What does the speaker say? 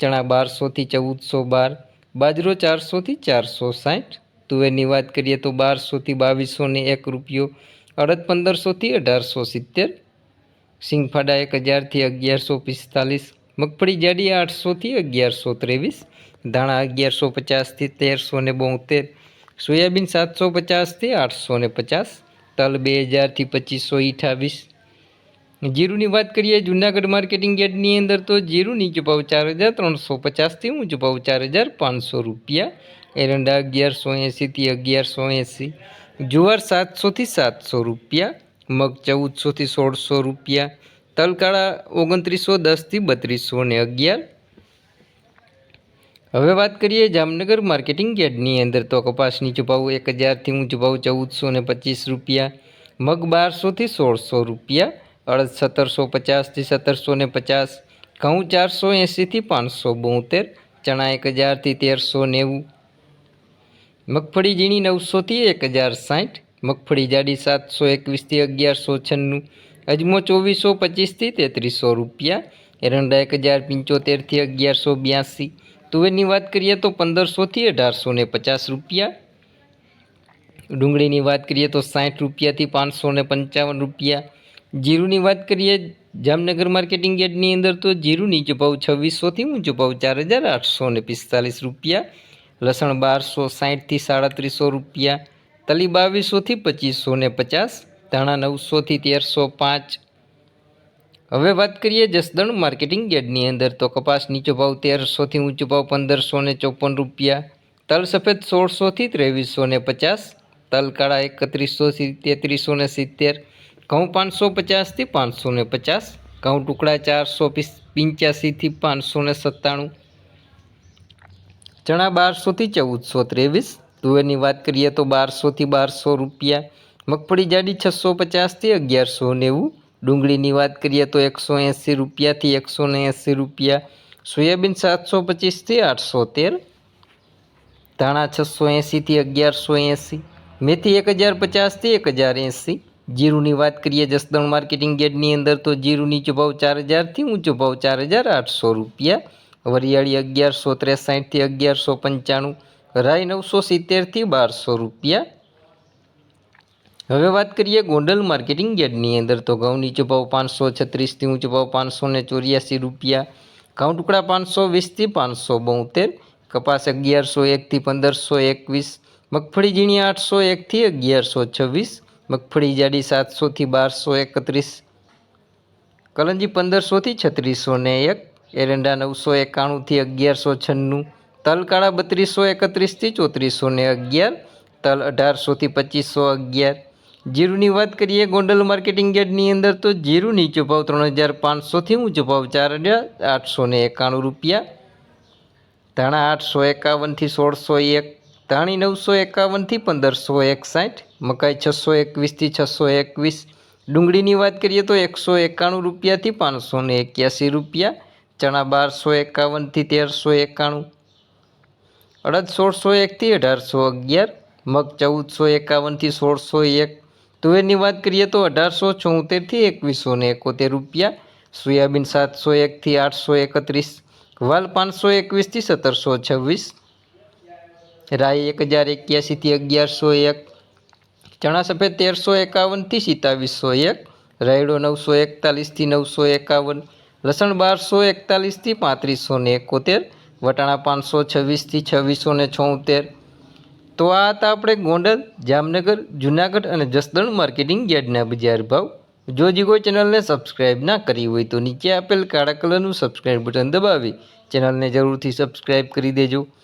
ચણા બારસોથી ચૌદસો બાર, બાજરો ચારસોથી ચારસો સાઠ. તુવેરની વાત કરીએ તો બારસોથી બાવીસો ને એક રૂપિયો, અડદ પંદરસોથી અઢારસો સિત્તેર, સિંગફાડા એક હજારથી અગિયારસો પિસ્તાલીસ, મગફળી જાડી આઠસોથી અગિયારસો ત્રેવીસ, ધાણા અગિયારસો પચાસથી તેરસો ને બોતેર, સોયાબીન સાતસો પચાસથી આઠસો ને પચાસ, તલ બે હજારથી પચીસો અઠાવીસ જીરુની વાત કરીએ, જૂનાગઢ માર્કેટિંગ યાર્ડની અંદર તો જીરું નીચો ભાવ ચાર હજાર ત્રણસો પચાસથી ઊંચો ભાવ ચાર હજાર પાંચસો રૂપિયા. એરંડા અગિયારસો એંસીથી અગિયારસો એંસી જુવાર સાતસોથી સાતસો રૂપિયા. મગ ચૌદસોથી સોળસો રૂપિયા. તલકાળા ઓગણત્રીસો દસથી બત્રીસો ને અગિયાર. હવે વાત કરીએ જામનગર માર્કેટિંગ યાર્ડની અંદર તો કપાસ નીચો ભાવ એક હજારથી ઊંચો ભાવ ચૌદસો ને પચીસ રૂપિયા. મગ બારસોથી સોળસો રૂપિયા. અડદ સત્તરસો પચાસથી સત્તરસો ને પચાસ. ઘઉં ચારસો એંસીથી પાંચસો બોતેર, ચણા એક હજારથી તેરસો નેવું. મગફળી ઝીણી નવસોથી એક હજાર સાઠ. મગફળી જાડી સાતસો એકવીસથી અગિયારસો છન્નું. અજમો ચોવીસો પચીસથી તેત્રીસો રૂપિયા. એરંડા એક હજાર પંચોતેરથી અગિયારસો બ્યાસી. તુવેરની વાત કરીએ તો પંદરસોથી અઢારસો ને પચાસ રૂપિયા. ડુંગળીની વાત કરીએ તો સાઠ રૂપિયાથી પાંચસો ને પંચાવન રૂપિયા. જીરુની વાત કરીએ, જામનગર માર્કેટિંગ યાર્ડની અંદર તો જીરું નીચો ભાવ છવ્વીસોથી ઊંચો ભાવ ચાર હજાર આઠસો ને પિસ્તાલીસ રૂપિયા, લસણ બારસો સાઠથી સાડત્રીસો રૂપિયા, તલી બાવીસોથી પચીસો ને પચાસ, ધાણા નવસોથી તેરસો પાંચ. હવે વાત કરીએ જસદણ માર્કેટિંગ યાર્ડની અંદર તો કપાસ નીચો ભાવ તેરસોથી ઊંચો ભાવ પંદરસો ને ચોપન રૂપિયા, તલ સફેદ સોળસોથી ત્રેવીસો ને પચાસ, તલ કાળા એકત્રીસોથી તેત્રીસો ને સિત્તેર ઘઉં પાંચસો પચાસથી પાંચસો ને પચાસ, ઘઉં ટુકડા ચારસો પંચ્યાસીથી પાંચસો ને સત્તાણું, ચણા બારસોથી ચૌદસો ત્રેવીસ, તુવેરની વાત કરીએ તો બારસોથી બારસો રૂપિયા, મગફળી જાડી છસો પચાસથી અગિયારસો નેવું, ડુંગળીની વાત કરીએ તો એકસો એંસી રૂપિયાથી એકસો ને એંસી રૂપિયા, સોયાબીન સાતસો પચીસથી આઠસો તેર, ધાણા છસો એંસીથી અગિયારસો એંસી, મેથી એક હજાર પચાસથી એક હજાર એંસી જીરુની વાત કરીએ જસદણ માર્કેટિંગ ગેટની અંદર, તો જીરું નીચો ચાર હજારથી ઊંચો ભાવ ચાર હજાર આઠસો રૂપિયા, વરિયાળી અગિયારસો ત્રેસાઠથી અગિયારસો પંચાણું, રાઈ નવસો સિત્તેરથી બારસો રૂપિયા. હવે વાત કરીએ ગોંડલ માર્કેટિંગ યાર્ડની અંદર, તો ઘઉં નીચો પાંચસો છત્રીસથી ઊંચો ભાવ પાંચસો ને ચોર્યાસી રૂપિયા, ઘઉં ટુકડા પાંચસો વીસથી પાંચસો બોતેર, કપાસ અગિયારસો એકથી પંદરસો એકવીસ, મગફળી ઝીણી આઠસો એકથી અગિયારસો છવ્વીસ મગફળી જાડી સાતસોથી બારસો એકત્રીસ, કલંજી પંદરસોથી છત્રીસો ને એક, એરંડા નવસો એકાણુંથી અગિયારસો છન્નું, તલ કાળા બત્રીસો એકત્રીસથી ચોત્રીસો ને અગિયાર, તલ અઢારસોથી પચીસો અગિયાર. જીરુની વાત કરીએ ગોંડલ માર્કેટિંગ યાર્ડની અંદર તો જીરું નીચો ભાવ ત્રણ હજાર પાંચસોથી ઊંચો ભાવ ચાર હજાર આઠસો એકાણું રૂપિયા, ધાણા આઠસો એકાવનથી સોળસો એક ધાણી નવસો એકાવનથી પંદરસો એકસાઠ, મકાઈ છસો એકવીસથી છસો એકવીસ, ડુંગળીની વાત કરીએ તો એકસો એકાણું રૂપિયાથી પાંચસો ને એક્યાસી રૂપિયા, ચણા બારસો એકાવનથી તેરસો એકાણું, અડદ સોળસો એકથી અઢારસો અગિયાર, મગ ચૌદસો એકાવનથી સોળસો એક, તુવેરની વાત કરીએ તો અઢારસો ચોતેરથી એકવીસો ને એકોતેર રૂપિયા, સોયાબીન સાતસો એકથી આઠસો એકત્રીસ, વાલ પાંચસો એકવીસથી સત્તરસો છવ્વીસ રાઈ એક હજાર એક્યાસીથી અગિયારસો એક ચણા સફેદ તેરસો એકાવનથી સિત્તાવીસો એક, રાયડો નવસો એકતાલીસથી નવસો એકાવન, લસણ બારસો એકતાલીસથી પાંત્રીસો ને એકોતેર, વટાણા પાંચસો છવ્વીસથી છવ્વીસો ને છોતેર. તો આ હતા આપણે ગોંડલ, જામનગર, જુનાગઢ અને જસદણ માર્કેટિંગ યાર્ડના બજાર ભાવ. જો હજી કોઈ ચેનલને સબસ્ક્રાઇબ ના કરી હોય તો નીચે આપેલ કાળા કલરનું સબસ્ક્રાઇબ બટન દબાવી ચેનલને જરૂરથી સબસ્ક્રાઇબ કરી દેજો.